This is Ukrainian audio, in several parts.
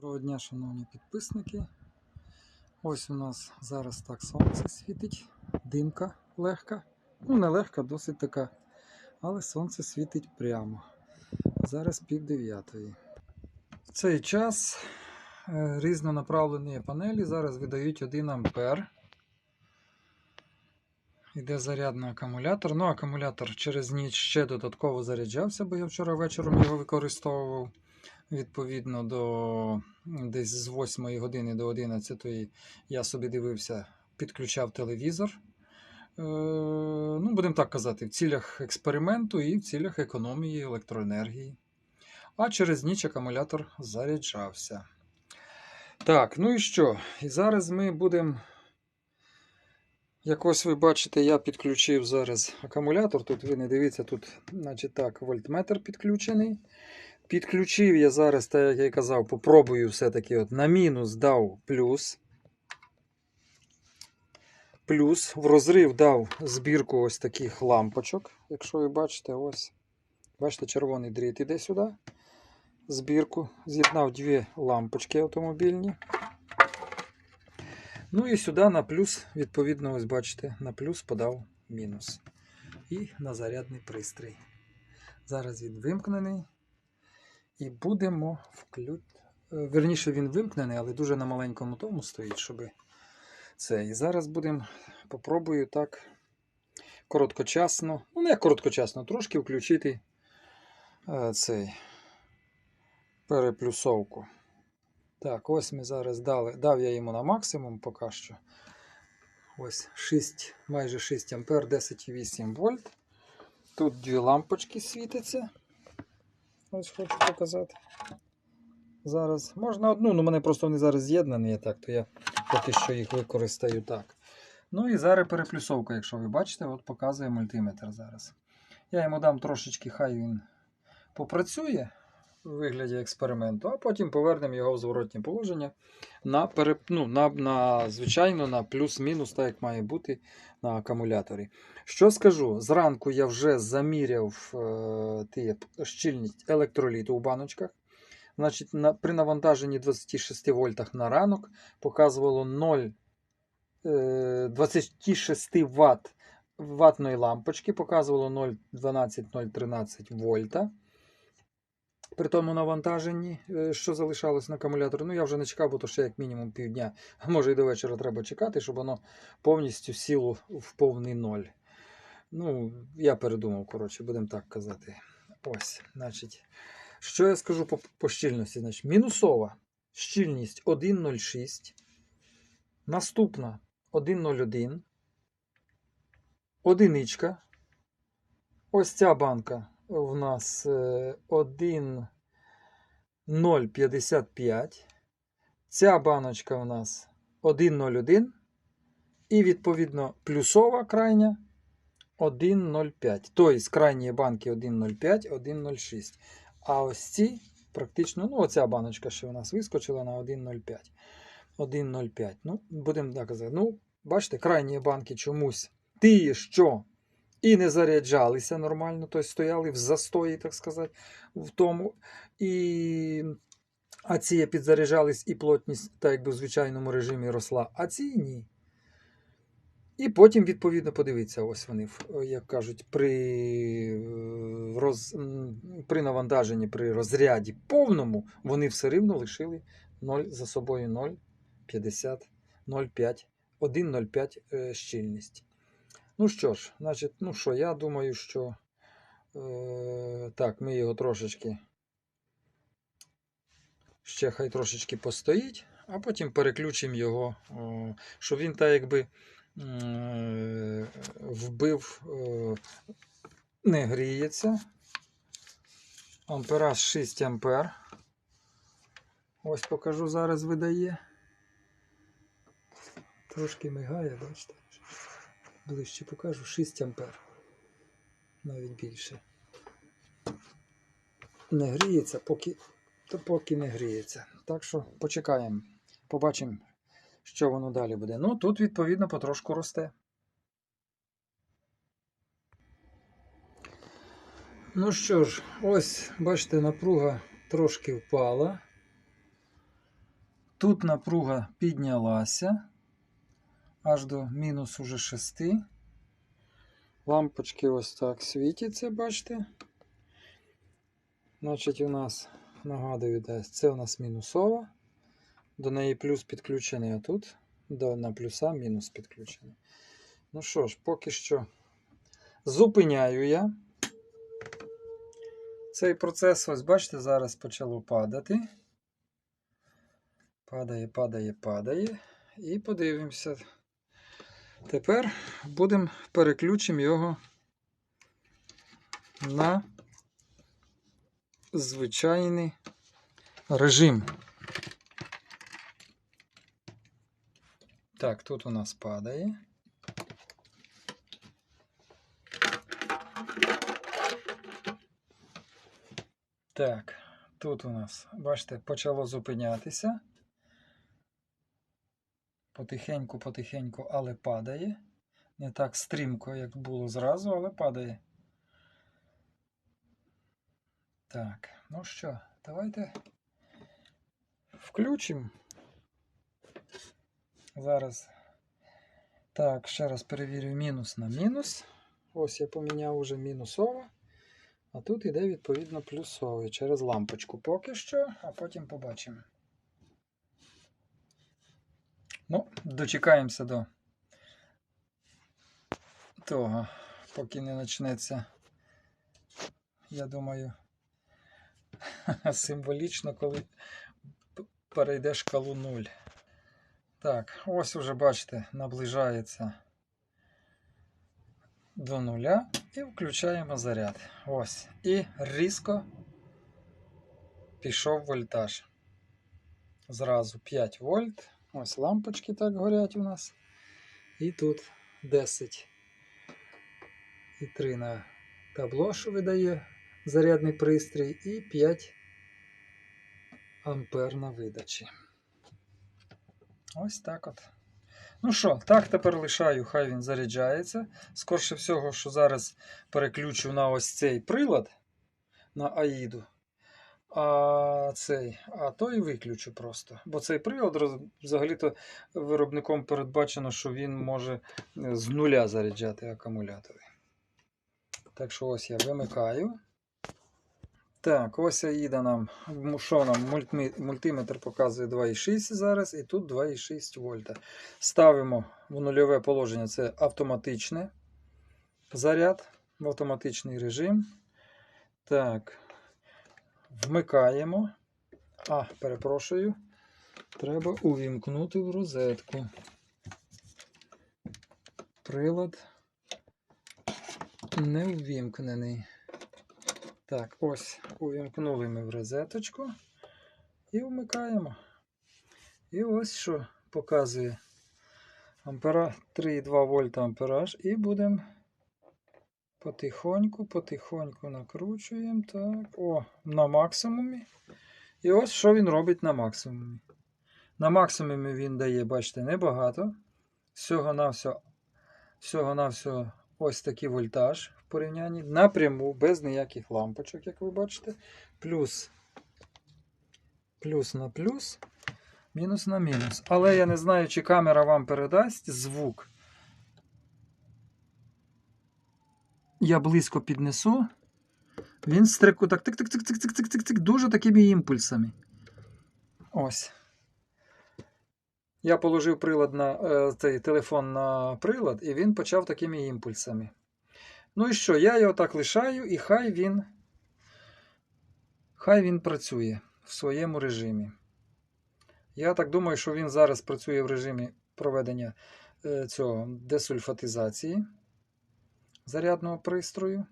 Доброго дня, шановні підписники. Ось у нас зараз так сонце світить, димка легка. Ну, не легка, досить така. Але сонце світить прямо. Зараз пів дев'ятої. В цей час е, різнонаправлені панелі зараз видають 1 ампер. Іде заряд на акумулятор. Ну, акумулятор через ніч ще додатково заряджався, бо я вчора вечором його використовував. Відповідно до десь з 8 години до 11 я собі дивився, підключав телевізор. Е, ну, будемо так казати, в цілях експерименту і в цілях економії електроенергії. А через ніч акумулятор заряджався. Так, ну і що? І зараз ми будемо. Як ось ви бачите, я підключив зараз акумулятор. Тут ви не дивіться, тут, значить так, вольтметр підключений. Підключив я зараз, так як я і казав, попробую все-таки от на мінус дав плюс. Плюс в розрив дав збірку ось таких лампочок. Якщо ви бачите, ось. Бачите, червоний дріт іде сюди. Збірку. З'єднав дві лампочки автомобільні. Ну і сюди на плюс, відповідно, ось бачите, на плюс подав мінус. І на зарядний пристрій. Зараз він вимкнений. І будемо вклю... Верніше він вимкнений, але дуже на маленькому тому стоїть, щоб це. І зараз будемо попробую так короткочасно, ну не короткочасно, трошки включити е, цей переплюсовку. Так, ось ми зараз дали, дав я йому на максимум поки що. Ось 6, майже 6 ампер, 10,8 вольт. Тут дві лампочки світяться. Ось хочу показати. Зараз можна одну, але мене просто вони зараз з'єднані, так, то я поки що їх використаю так. Ну і зараз переплюсовка, якщо ви бачите, от показує мультиметр зараз. Я йому дам трошечки, хай він попрацює у вигляді експерименту, а потім повернемо його в зворотнє положення на, переп... ну, на, на звичайно, на плюс-мінус, так як має бути на акумуляторі. Що скажу? Зранку я вже заміряв е, ті, щільність електроліту у баночках. Значить, на, При навантаженні 26 вольтах на ранок показувало 0, е, 26 Вт ватної лампочки, показувало 0,12-0,13 вольта. При тому навантаженні, е, що залишалось на акумулятор, ну я вже не чекав, бо то ще як мінімум півдня, а може і до вечора треба чекати, щоб воно повністю сіло в повний ноль. Ну, я передумав, коротше, будемо так казати. Ось, значить, що я скажу по, по щільності? Значить, Мінусова щільність 1,06. Наступна 1,01. Одиничка. Ось ця банка в нас 1,055. Ця баночка у нас 1,01. І, відповідно, плюсова крайня 1,05. Тобто, крайні банки 1,05, 1,06. А ось ці практично, ну, оця баночка, що у нас вискочила на 1,05. 1,05. Ну, будемо так казати. Ну, бачите, крайні банки чомусь. Ті, що і не заряджалися нормально, тобто стояли в застої, так сказати, в тому. І... А ці підзаряджались і плотність, так якби в звичайному режимі росла, а ці ні. І потім, відповідно, подивіться, ось вони, як кажуть, при роз... при навантаженні, при розряді повному, вони все рівно лишили 0 за собою 0,50, 0,5, 1,05 щільність. Ну що ж, значить, ну що, я думаю, що е, так, ми його трошечки ще хай трошечки постоїть, а потім переключимо його, о, щоб він так якби е, вбив, е, не гріється. Ампераж 6 ампер. Ось покажу, зараз видає. Трошки мигає, бачите? ближче покажу 6 ампер. Навіть більше. Не гріється, поки, то поки не гріється. Так що почекаємо. Побачимо, що воно далі буде. Ну, тут, відповідно, потрошку росте. Ну що ж, ось, бачите, напруга трошки впала. Тут напруга піднялася аж до мінус уже 6. Лампочки ось так світяться, бачите? Значить, у нас, нагадую, це у нас мінусова. До неї плюс підключений, а тут до, на плюса мінус підключений. Ну що ж, поки що зупиняю я. Цей процес, ось бачите, зараз почало падати. Падає, падає, падає. І подивимося. Тепер будемо переключимо його на звичайний режим. Так, тут у нас падає. Так, тут у нас, бачите, почало зупинятися. Потихеньку, потихеньку, але падає. Не так стрімко, як було зразу, але падає. Так, ну що, давайте включимо. Зараз. Так, ще раз перевірю мінус на мінус. Ось я поміняв уже мінусово. А тут іде відповідно плюсовий через лампочку поки що, а потім побачимо. Ну, дочекаємося до того, поки не почнеться, я думаю, символічно, коли перейде шкалу 0. Так, ось уже бачите, наближається до нуля і включаємо заряд. Ось. І різко пішов вольтаж. Зразу 5 вольт. Ось лампочки так горять у нас. І тут 10. І 3 на табло, що видає зарядний пристрій, і 5 ампер на видачі. Ось так от. Ну що, так тепер лишаю, хай він заряджається. Скорше всього, що зараз переключу на ось цей прилад на Аїду. А цей, а той виключу просто. Бо цей прилад взагалі-то виробником передбачено, що він може е, з нуля заряджати акумулятори. Так що ось я вимикаю. Так, ось Аїда нам, що нам, мультиметр показує 2,6 зараз, і тут 2,6 вольта. Ставимо в нульове положення, це автоматичне заряд в автоматичний режим. Так, вмикаємо. А, перепрошую, треба увімкнути в розетку. Прилад не ввімкнений. Так, ось увімкнули ми в розеточку і вмикаємо. І ось що показує ампера 3,2 вольта ампераж. І будемо потихоньку, потихоньку накручуємо. Так, о, на максимумі. І ось що він робить на максимумі. На максимумі він дає, бачите, небагато. Всього-навсього всього-навсього ось такий вольтаж порівнянні. Напряму, без ніяких лампочок, як ви бачите. Плюс, плюс на плюс, мінус на мінус. Але я не знаю, чи камера вам передасть звук. Я близько піднесу. Він стрику так тик-тик-тик-тик-тик-тик-тик, дуже такими імпульсами. Ось. Я положив прилад на е, цей телефон на прилад, і він почав такими імпульсами. Ну і що? Я його так лишаю, і хай він, хай він працює в своєму режимі. Я так думаю, що він зараз працює в режимі проведення е, цього десульфатизації зарядного пристрою.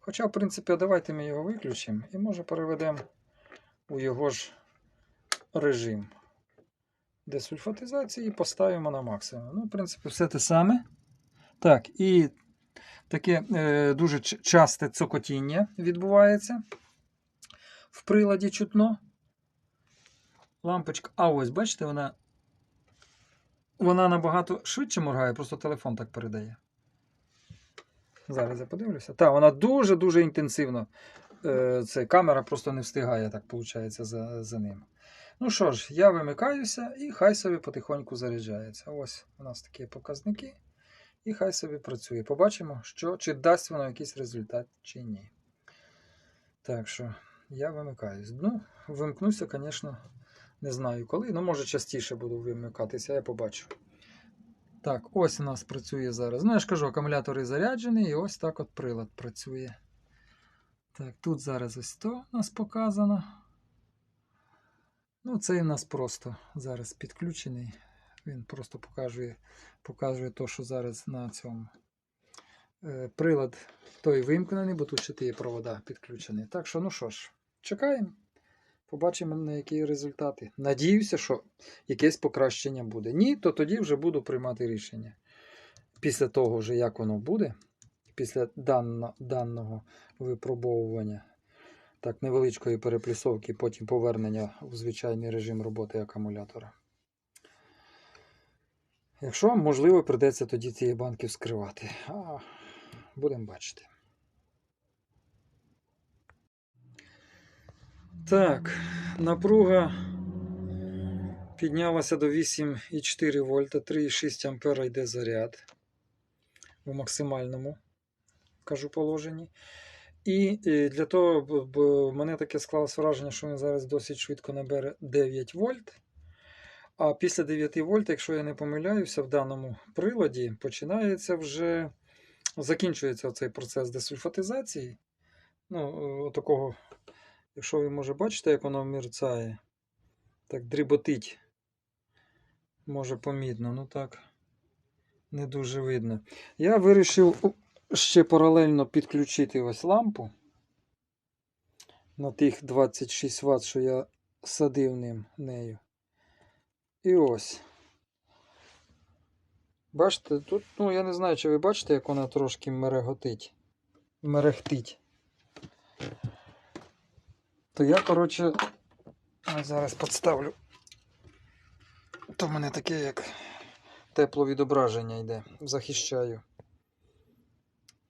Хоча, в принципі, давайте ми його виключимо і може переведемо у його ж режим десульфатизації і поставимо на максимум. Ну, в принципі, все те саме. Так, і таке е, дуже часте цокотіння відбувається в приладі чутно. Лампочка. А ось, бачите, вона, вона набагато швидше моргає, просто телефон так передає. Зараз я подивлюся. Так, вона дуже-дуже інтенсивно. Е, це камера просто не встигає, так виходить, за, за ним. Ну що ж, я вимикаюся і хай собі потихоньку заряджається. Ось у нас такі показники. І хай собі працює. Побачимо, що, чи дасть воно якийсь результат, чи ні. Так що я вимикаюсь. Ну, вимкнуся, звісно, не знаю коли. Ну, може, частіше буду вимикатися, я побачу. Так, ось у нас працює зараз. Ну, я ж кажу, акумулятори заряджені, і ось так от прилад працює. Так, тут зараз ось то у нас показано. Ну, цей у нас просто зараз підключений. Він просто показує, показує то, що зараз на цьому. Е, Прилад той вимкнений, бо тут ще ті провода підключені. Так що, ну що ж, чекаємо. Побачимо, на які результати. Надіюся, що якесь покращення буде. Ні, то тоді вже буду приймати рішення. Після того, вже як воно буде, після данно, даного випробовування, так, невеличкої переплюсовки, потім повернення в звичайний режим роботи акумулятора. Якщо, можливо, придеться тоді цієї банки вскривати. А, будемо бачити. Так, напруга піднялася до 8,4 вольта, 3,6 ампера йде заряд у максимальному, кажу, положенні. І е, для того, б- б- в мене таке склалось враження, що він зараз досить швидко набере 9 вольт. А після 9 вольт, якщо я не помиляюся, в даному приладі починається вже закінчується цей процес десульфатизації. Ну, е, такого, якщо ви може бачите, як воно мерцає, так дріботить. Може помітно, ну так, не дуже видно. Я вирішив ще паралельно підключити ось лампу на тих 26 Вт, що я садив ним нею. І ось. Бачите, тут, ну я не знаю, чи ви бачите, як вона трошки мереготить. Мерехтить. То я, коротше, зараз підставлю. То в мене таке, як тепловідображення йде. Захищаю.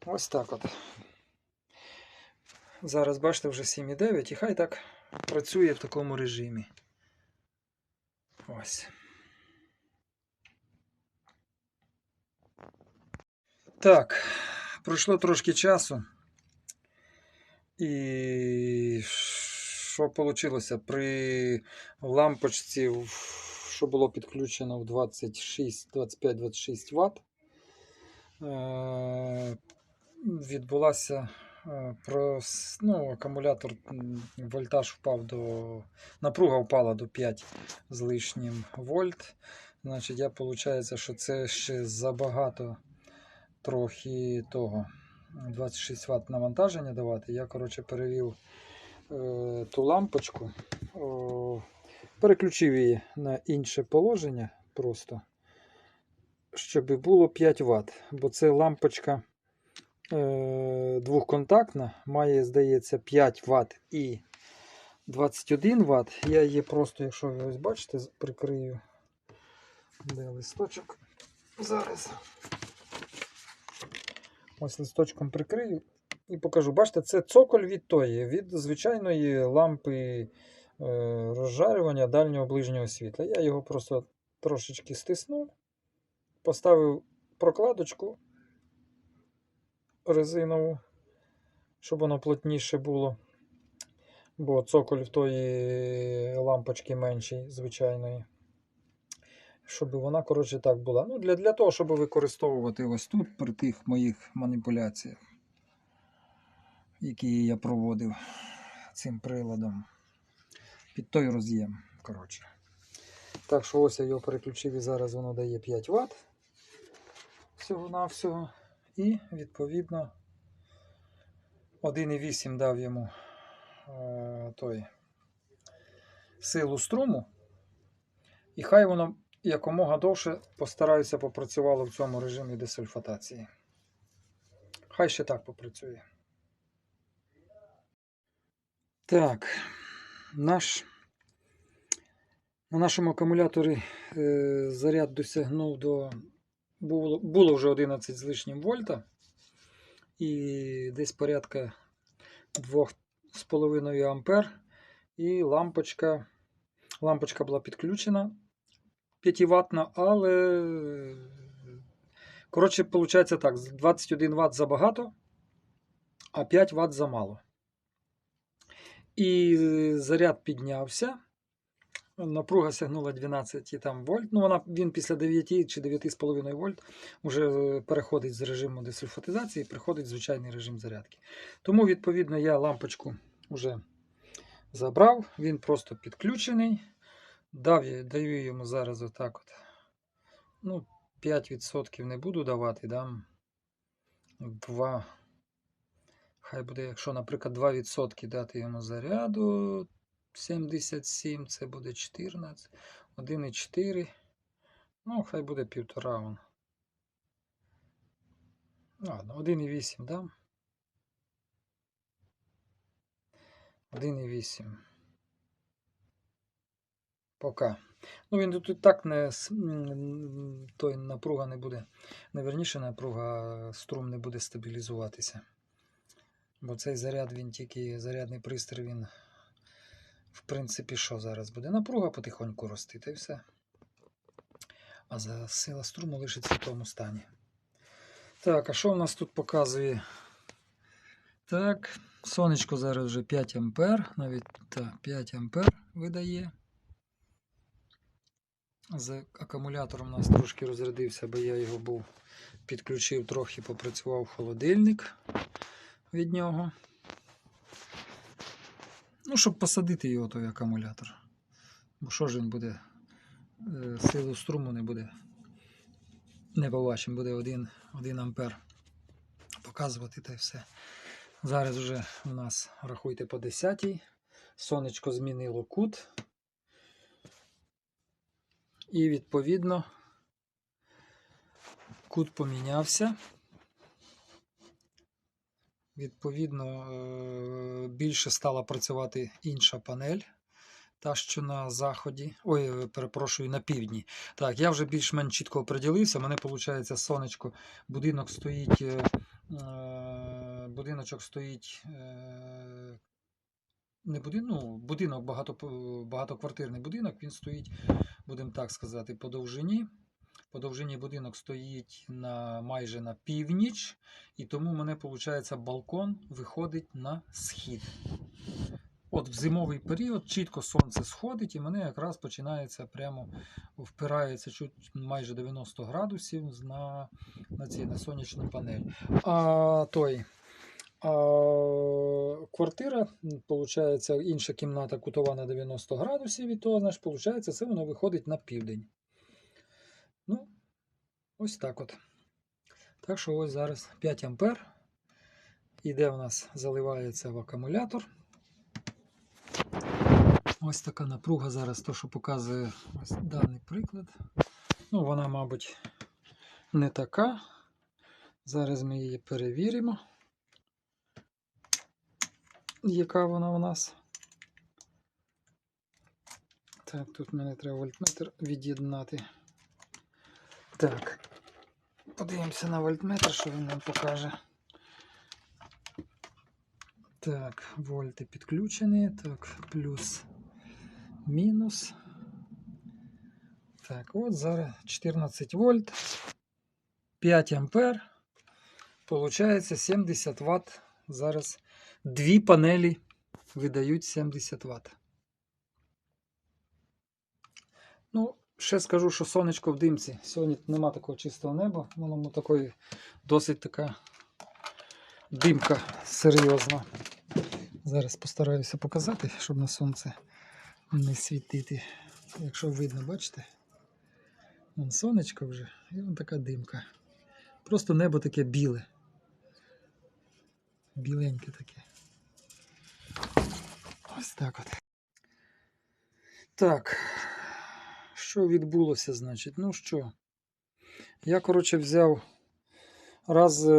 Ось так от. Зараз бачите вже 7,9 і хай так працює в такому режимі. Ось. Так, пройшло трошки часу. І що вийшло? При лампочці, що було підключено в 26, 25-26 Вт, відбулася е, прос- ну, акумулятор, вольтаж впав до. Напруга впала до 5 з лишнім вольт. Значить, я виходить, що це ще забагато трохи того. 26 Вт навантаження давати. Я, коротше, перевів е, ту лампочку, о, переключив її на інше положення просто, щоб було 5 Вт. Бо це лампочка двохконтактна, має, здається, 5 Вт і 21 Вт. Я її просто, якщо ви ось бачите, прикрию. Де листочок? Зараз. Ось листочком прикрию і покажу. Бачите, це цоколь від тої, від звичайної лампи е, розжарювання дальнього ближнього світла. Я його просто трошечки стиснув, поставив прокладочку резинову, щоб воно плотніше було. Бо цоколь в тої лампочки менший, звичайної. Щоб вона, коротше, так була. Ну, для, для того, щоб використовувати ось тут при тих моїх маніпуляціях, які я проводив цим приладом. Під той роз'єм. коротше. Так що ось я його переключив і зараз воно дає 5 Вт всього-навсього. І відповідно 1,8 дав йому е, той силу струму. І хай воно якомога довше постараюся попрацювало в цьому режимі десульфатації. Хай ще так попрацює. Так, наш, на нашому акумуляторі е, заряд досягнув до. Було, було вже 11 з лишнім вольта. І десь порядка 2,5 ампер. І лампочка Лампочка була підключена 5 ваттна, але. Коротше, виходить так: 21 Вт забагато, а 5 Вт замало. І заряд піднявся. Напруга сягнула 12 там, вольт. Ну, вона, він після 9 чи 9,5 вольт вже переходить з режиму десульфатизації, приходить в звичайний режим зарядки. Тому, відповідно, я лампочку вже забрав, він просто підключений. Дав, даю йому зараз отак от. Ну, 5% не буду давати, дам 2. Хай буде, якщо, наприклад, 2% дати йому заряду 77, це буде 14, 1,4. Ну, хай буде півтора вон. Ладно, 1,8 дам. 1,8. Пока. Ну, він тут і так не той напруга не буде. Не верніше напруга, струм не буде стабілізуватися. Бо цей заряд, він тільки зарядний пристрій, він в принципі, що зараз буде? Напруга потихоньку рости, та й все. А за сила струму лишиться в тому стані. Так, а що в нас тут показує? Так, сонечко зараз вже 5 ампер, навіть так, 5 ампер видає. За акумулятором у нас трошки розрядився, бо я його був підключив, трохи попрацював холодильник від нього. Ну, щоб посадити його той акумулятор. Бо що ж він буде? е, Силу струму не буде. Не побачимо, буде 1, 1 ампер показувати та й все. Зараз вже у нас рахуйте по 10. Сонечко змінило кут. І відповідно кут помінявся. Відповідно, е, більше стала працювати інша панель, та, що на заході. Ой, е, перепрошую, на півдні. Так, я вже більш-менш чітко оприділився. Мене виходить сонечко. Будинок стоїть. е, Будиночок стоїть. Не будин, ну, будинок багато, багатоквартирний будинок, він стоїть, будемо так сказати, по довжині. По будинок стоїть на майже на північ, і тому мене виходить балкон виходить на схід. От в зимовий період чітко сонце сходить, і мене якраз починається прямо впирається чуть майже 90 градусів на, на, ці, на сонячну панель. А той. А квартира, виходить, інша кімната кутова на 90 градусів, і то, значить, виходить, це воно виходить на південь. Ось так от. Так що ось зараз 5 ампер. Іде у нас заливається в акумулятор. Ось така напруга зараз, то, що показує ось даний приклад. Ну, вона, мабуть, не така. Зараз ми її перевіримо. Яка вона у нас? Так, тут мені треба вольтметр від'єднати. Так. Подивимося на вольтметр, що він нам покаже. Так, вольти підключені. Так, плюс, мінус. Так, от зараз 14 вольт, 5 ампер. Получається 70 Вт. Зараз дві панелі видають 70 Вт. Ну, ще скажу, що сонечко в димці. Сьогодні нема такого чистого неба, воно такої досить така димка серйозна. Зараз постараюся показати, щоб на сонце не світити. Якщо видно, бачите? Вон сонечко вже і вон така димка. Просто небо таке біле. Біленьке таке. Ось так от. Так. Що відбулося, значить? Ну що? Я, коротше, взяв. Раз е,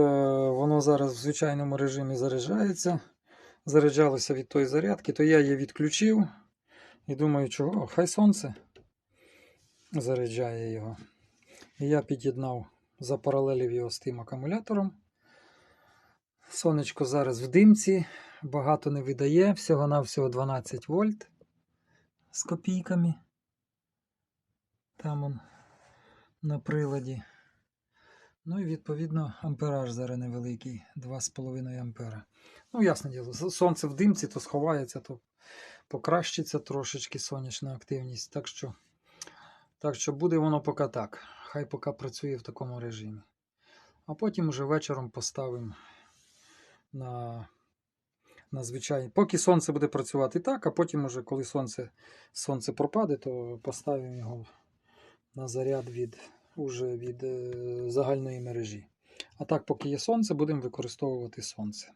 воно зараз в звичайному режимі заряджається. Заряджалося від тої зарядки, то я її відключив. І думаю, чого? Хай сонце заряджає його. І я під'єднав, запаралелів його з тим акумулятором. Сонечко зараз в димці, багато не видає, всього-навсього 12 вольт. з копійками. Там он на приладі. Ну і відповідно ампераж зараз невеликий, 2,5 ампера. Ну, ясне діло, сонце в димці, то сховається, то покращиться трошечки сонячна активність. Так що, так що буде воно поки так. Хай поки працює в такому режимі. А потім уже вечором поставимо на, на звичайний. Поки сонце буде працювати так, а потім, уже, коли сонце, сонце пропаде, то поставимо його на заряд від, уже від е, загальної мережі. А так, поки є сонце, будемо використовувати сонце.